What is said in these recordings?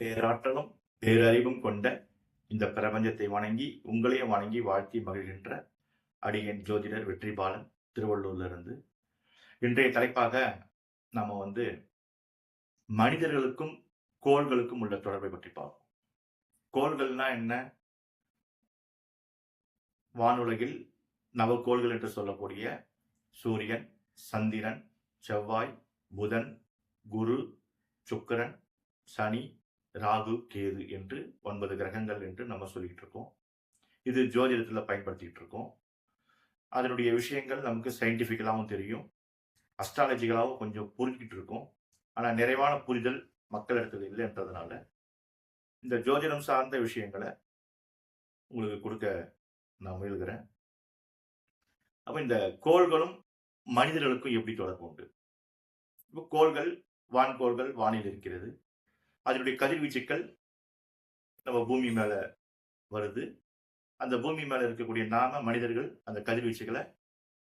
பேராற்றலும் பேரறிவும் கொண்ட இந்த பிரபஞ்சத்தை வணங்கி உங்களையும் வணங்கி வாழ்த்தி மகிழ்கின்ற அடியன் ஜோதிடர் வெற்றிபாலன் திருவள்ளூர்ல இருந்து இன்றைய தலைப்பாக நம்ம வந்து மனிதர்களுக்கும் கோள்களுக்கும் உள்ள தொடர்பை பற்றி பார்ப்போம். கோள்கள்னா என்ன? வானுலகில் நவக்கோள்கள் என்று சொல்லக்கூடிய சூரியன் சந்திரன் செவ்வாய் புதன் குரு சுக்கரன் சனி ராகு கேது என்று ஒன்பது கிரகங்கள் என்று நம்ம சொல்லிட்டு இருக்கோம் இது ஜோதிடத்தில் பயன்படுத்திட்டு இருக்கோம் அதனுடைய விஷயங்கள் நமக்கு சயின்டிஃபிக்கலாகவும் தெரியும். அஸ்ட்ராலஜிக்கலாகவும் கொஞ்சம் புரிஞ்சிக்கிட்டு இருக்கோம் ஆனால் நிறைவான புரிதல் மக்கள் இடத்துல இல்லைன்றதுனால இந்த ஜோதிடம் சார்ந்த விஷயங்களை உங்களுக்கு கொடுக்க நான் முயல்கிறேன். அப்போ இந்த கோள்களும் மனிதர்களுக்கும் எப்படி தொடர்பு உண்டு? இப்போ கோள்கள் வான்கோள்கள் வானில் இருக்கிறது. அதனுடைய கதிர்வீச்சுக்கள் நம்ம பூமி மேலே வருது. அந்த பூமி மேலே இருக்கக்கூடிய நாம மனிதர்கள் அந்த கதிர்வீச்சுகளை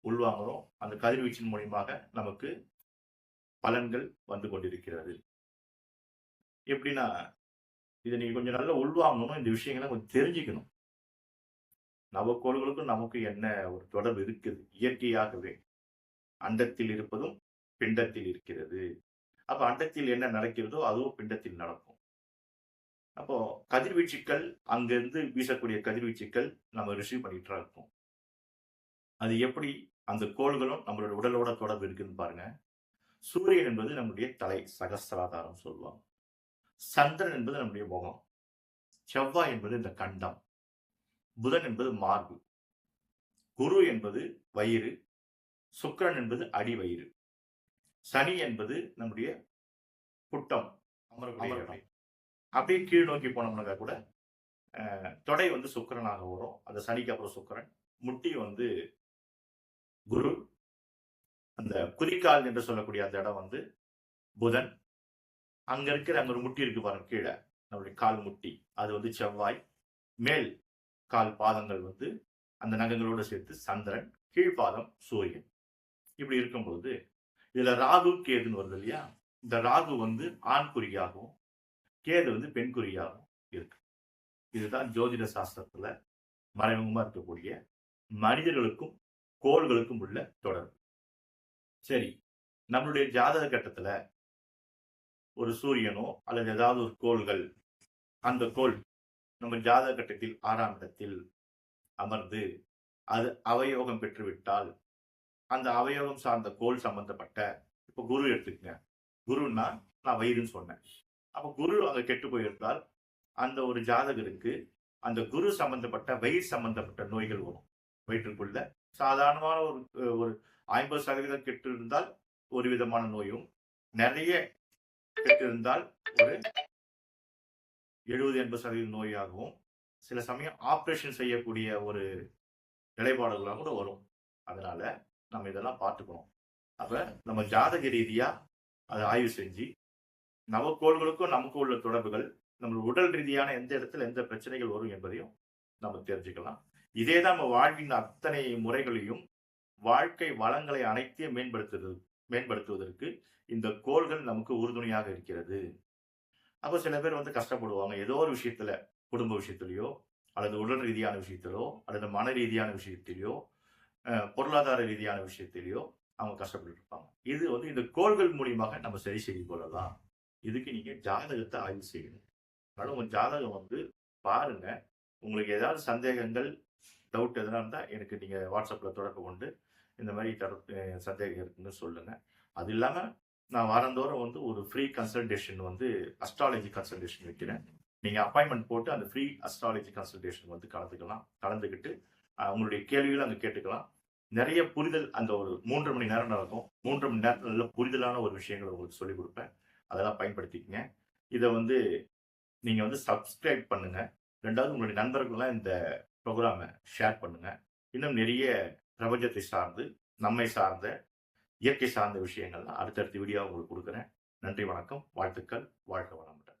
உள்வாங்குறோம் அந்த கதிர்வீச்சின் மூலியமாக நமக்கு பலன்கள் வந்து கொண்டிருக்கிறது. எப்படின்னா இதை நீங்கள் கொஞ்சம் நல்லா உள்வாங்கணும். இந்த விஷயங்களை கொஞ்சம் தெரிஞ்சுக்கணும். நவக்கோள்களுக்கும் நமக்கு என்ன ஒரு தொடர்பு இருக்குது? இயற்கையாகவே அண்டத்தில் இருப்பதும் பிண்டத்தில் இருக்கிறது. அப்போ அண்டத்தில் என்ன நடக்கிறதோ அதுவும் பிண்டத்தில் நடக்கும். அப்போ கதிர்வீச்சுக்கள் அங்கிருந்து வீசக்கூடிய கதிர்வீச்சுக்கள் நம்ம ரிசீவ் பண்ணிட்டு இருக்கோம் அது எப்படி? அந்த கோள்களும் நம்மளோட உடலோட தொடர்பு இருக்குன்னு பாருங்க. சூரியன் என்பது நம்முடைய தலை சகசிராதாரம் சொல்லுவாங்க. சந்திரன் என்பது நம்முடைய முகம். செவ்வாய் என்பது இந்த கண்டம். புதன் என்பது மார்பு. குரு என்பது வயிறு. சுக்கரன் என்பது அடிவயிறு. சனி என்பது நம்முடைய புட்டம் அமரக்கூடிய இடம். அப்படியே கீழ் நோக்கி போனோம்னாக்கா கூட தொடை வந்து சுக்கிரனாக வரும். அந்த சனிக்கு அப்புறம் சுக்கிரன். முட்டி வந்து குரு. அந்த குறிக்கால் என்று சொல்லக்கூடிய அந்த இடம் வந்து புதன். அங்க இருக்கிற அங்க ஒரு முட்டி இருக்கு பாருங்க கீழே. நம்மளுடைய கால் முட்டி. அது வந்து செவ்வாய். மேல் கால் பாதங்கள் வந்து அந்த நகங்களோட சேர்த்து சந்திரன் கீழ்பாதம் சூரியன். இப்படி இருக்கும்போது இதுல ராகு கேதுன்னு வருது இல்லையா? இந்த ராகு வந்து ஆண் குறியாகவும் கேது வந்து பெண் குறியாகவும் இருக்கு. இதுதான் ஜோதிட சாஸ்திரத்துல மறைமுகமா இருக்கக்கூடிய மனிதர்களுக்கும் கோள்களுக்கும் உள்ள தொடர்பு. சரி நம்மளுடைய ஜாதக கட்டத்துல ஒரு சூரியனோ அல்லது ஏதாவது ஒரு கோள்கள் அந்த கோள் நம்ம ஜாதக கட்டத்தில் ஆறாம் இடத்தில் அமர்ந்து அது அவயோகம் பெற்றுவிட்டால் அந்த அவயோகம் சார்ந்த கோள் சம்பந்தப்பட்ட இப்போ குரு எடுத்துக்கங்க. குருன்னா நான் வயிறுன்னு சொன்னேன். அப்போ குரு அங்கே கெட்டு போயிருந்தால் அந்த ஒரு ஜாதகருக்கு அந்த குரு சம்பந்தப்பட்ட வயிறு சம்பந்தப்பட்ட நோய்கள் வரும். வயிற்றுக்குள்ள சாதாரணமான ஒரு ஒரு ஐம்பது சதவீதம் கெட்டு இருந்தால் ஒரு விதமான நோயும் நிறைய கெட்டு இருந்தால் ஒரு எழுபது எண்பது சதவீத நோயாகவும் சில சமயம் ஆப்ரேஷன் செய்யக்கூடிய ஒரு நிலைப்பாடுகளாக கூட வரும். அதனால நம்ம இதெல்லாம் பார்த்துக்கணும். அப்போ நம்ம ஜாதக ரீதியாக அதை ஆய்வு செஞ்சு நவக்கோள்களுக்கும் நமக்கு உள்ள தொடர்புகள் நம்ம உடல் ரீதியான எந்த இடத்துல எந்த பிரச்சனைகள் வரும் என்பதையும் நம்ம தெரிஞ்சுக்கலாம். இதே தான் நம்ம வாழ்வின் அத்தனை முறைகளையும் வாழ்க்கை வளங்களை அனைத்தையும் மேம்படுத்துவது மேம்படுத்துவதற்கு இந்த கோள்கள் நமக்கு உறுதுணையாக இருக்கிறது. அப்போ சில பேர் வந்து கஷ்டப்படுவாங்க. ஏதோ ஒரு விஷயத்துல குடும்ப விஷயத்திலையோ அல்லது உடல் ரீதியான விஷயத்திலோ அல்லது மன ரீதியான விஷயத்திலையோ பொருளாதார ரீதியான விஷயத்திலையோ அவங்க கஷ்டப்பட்டு இருப்பாங்க இது வந்து இந்த கோள்கள் மூலியமாக நம்ம சரி செய்து கொள்ளலாம். இதுக்கு நீங்க ஜாதகத்தை ஆய்வு செய்யணும். அதனால உங்க ஜாதகம் வந்து பாருங்க. உங்களுக்கு ஏதாவது சந்தேகங்கள் டவுட் எதனா இருந்தால் எனக்கு நீங்க வாட்ஸ்அப்ல தொடர்பு கொண்டு இந்த மாதிரி தர- சந்தேகம் இருக்குன்னு சொல்லுங்க. அது இல்லாம நான் வாரந்தோறும் வந்து ஒரு ஃப்ரீ கன்சல்டேஷன் வந்து அஸ்ட்ராலஜி கன்சல்டேஷன் வைக்கிறேன். நீங்க அப்பாயின்மெண்ட் போட்டு அந்த ஃப்ரீ அஸ்ட்ராலஜி கன்சல்டேஷன் வந்து கலந்துக்கலாம். கலந்துக்கிட்டு உங்களுடைய கேள்விகள் அங்கே கேட்டுக்கலாம். நிறைய புரிதல் அந்த ஒரு மூன்று மணி நேரம் நடக்கும். மூன்று மணி நேரத்தில் நல்ல புரிதலான ஒரு விஷயங்களை உங்களுக்கு சொல்லிக் கொடுப்பேன். அதெல்லாம் பயன்படுத்திக்கங்க. இதை வந்து நீங்கள் வந்து சப்ஸ்கிரைப் பண்ணுங்கள் ரெண்டாவது உங்களுடைய நண்பர்கள்லாம் இந்த ப்ரோக்ராமை ஷேர் பண்ணுங்கள் இன்னும் நிறைய பிரபஞ்சத்தை சார்ந்து நம்மை சார்ந்த இயற்கை சார்ந்த விஷயங்கள்லாம் அடுத்தடுத்த வீடியோ உங்களுக்கு கொடுக்குறேன். நன்றி வணக்கம். வாழ்த்துக்கள். வாழ்க வளமுடன்.